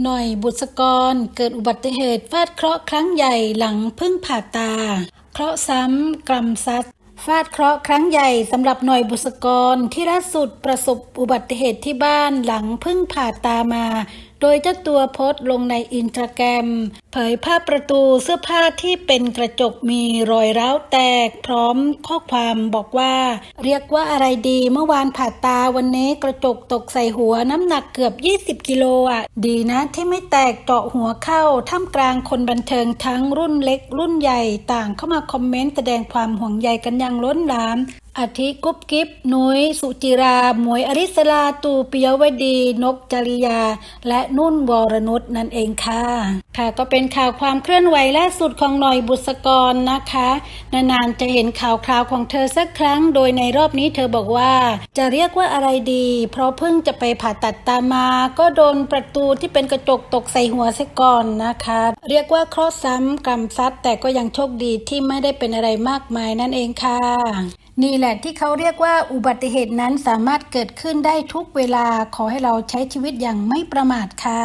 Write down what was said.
หน่อยบุษกรเกิดอุบัติเหตุฟาดเคราะห์ครั้งใหญ่หลังพึ่งผ่าตา เคราะห์ซ้ำกรรมซัดฟาดเคราะห์ครั้งใหญ่สำหรับหน่อยบุษกรที่ล่าสุดประสบอุบัติเหตุที่บ้านหลังพึ่งผ่าตามา โดยเจ้าตัวโพสต์ลงในอินสตาแกรม เผยภาพประตูเสื้อผ้าที่เป็นกระจกมีรอยร้าวแตก พร้อมข้อความบอกว่า เรียกว่าอะไรดีเมื่อวานผ่าตาวันนี้กระจกตกใส่หัวน้ำหนักเกือบ 20 กิโลอะ ดีนะที่ไม่แตกเจาะหัวเข้าท่ามกลางคนบันเทิงทั้งรุ่นเล็ก รุ่นใหญ่ต่างเข้ามาคอมเมนต์แสดงความห่วงใยกันอย่างล้นหลาม อาทิกุ๊บกิ๊บนุ้ยสุจิรา หมวยอริสลาตูปิยวดี นกจริยา และนุ่นวรนุชนั่นเองค่ะ ค่ะก็เป็นข่าวความเคลื่อนไหวล่าสุดของหน่อยบุษกรนะคะ นานๆจะเห็นข่าวคราวของเธอสักครั้ง โดยในรอบนี้เธอบอกว่า จะเรียกว่าอะไรดี เพราะเพิ่งจะไปผ่าตัดตามา ก็โดนประตูที่เป็นกระจกตกใส่หัวซะก่อนนะคะ เรียกว่าเคราะห์ซ้ำกรรมซัดแต่ก็ยังโชคดีที่ไม่ได้เป็นอะไรมากมายนั่นเองค่ะ นี่แหละที่เขาเรียกว่าอุบัติเหตุนั้นสามารถเกิดขึ้นได้ทุกเวลาขอให้เราใช้ชีวิตอย่างไม่ประมาทค่ะ